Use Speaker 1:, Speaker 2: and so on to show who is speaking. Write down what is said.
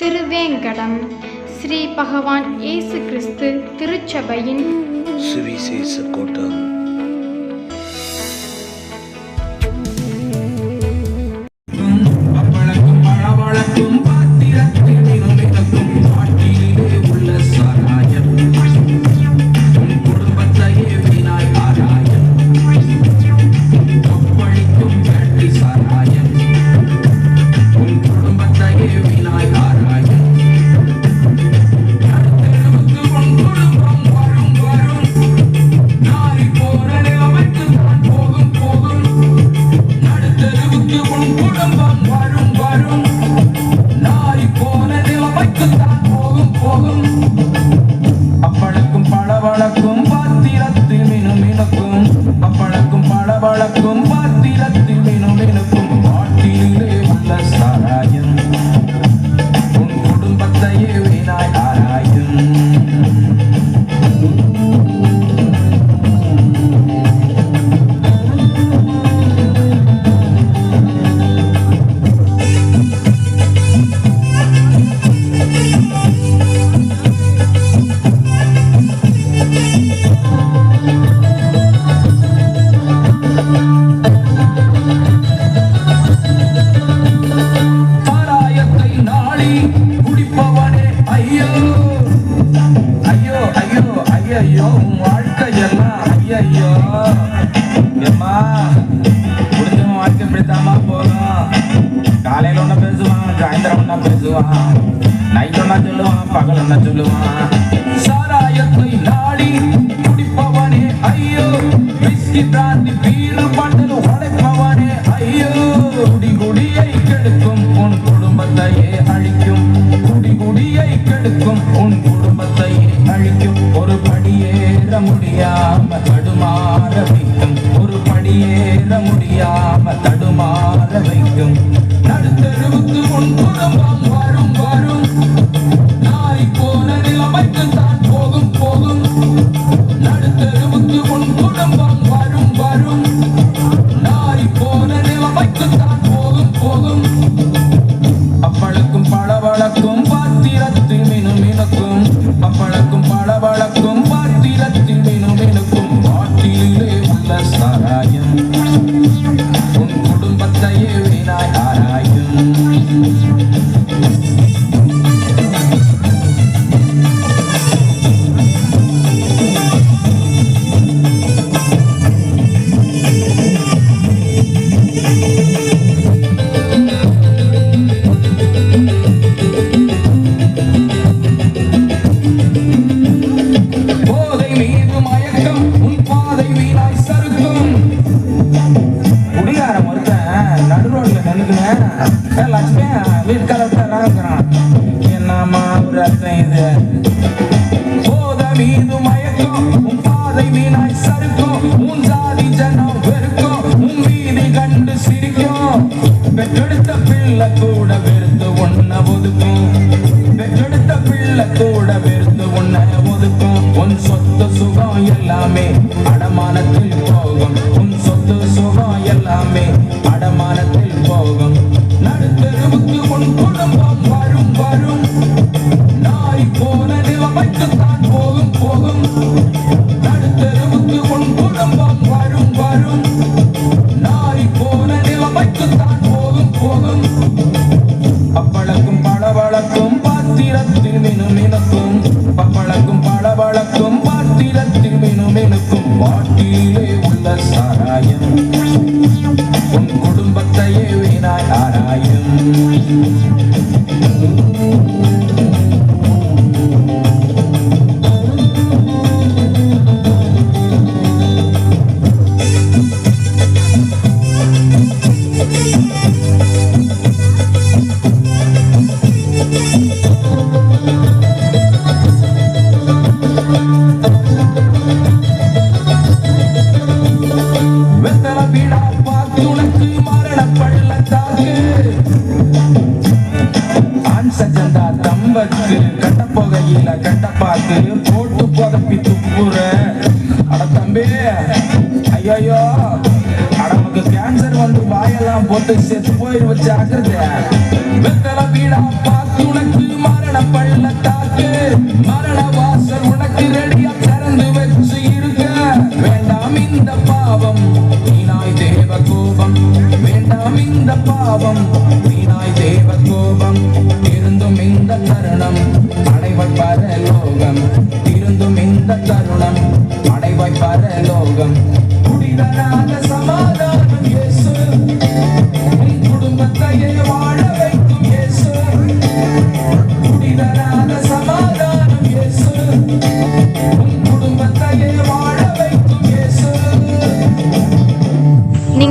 Speaker 1: திருவேங்கடம். ஸ்ரீ பகவான் இயேசு கிறிஸ்து திருச்சபையின்
Speaker 2: சுவிசேஷ கூட்டம்.
Speaker 3: como ఏమ్మా ఉడితే వాటికి పెడతామా పోగా కాలేలో ఉన్న సాయంత్రం ఉన్న పెంచుమా ఉన్న చెల్లుమా పగలున్న చెల్లుమా సారా ఎత్తు నాడి కుడిపోవనే అయ్యో విస్కి ప్రాంతి పీరు పంట ஆராயும் போதை என்னம்மா இது போதை மீது மயக்கம் உன் பாதை வீணாய் சறுக்கும் உன் ஜாதி ஜனம் வெறுக்கும் உன் வீதி கண்டு சிரிக்கும். பெற்றெடுத்த பிள்ளை கூட வெறுத்து உன்னை ஒதுக்கும். பெற்றெடுத்த பிள்ளை கூட வெறுத்து உன்னை ஒதுக்கும். உன் சொத்து சுகம் எல்லாமே அடமானத்தில் I'm புகையில கட்ட பார்த்து போட்டு புதப்பி துப்புற அட தம்பி ஐயோ அடவுக்கு கேன்சர் வந்து வாயெல்லாம் போட்டு செத்து போயிரு வச்சு அக்கறது வெத்தலை வீடா பார்த்து உனக்கு மரண பள்ளத்தாக்கு மரண வாசல் உனக்கு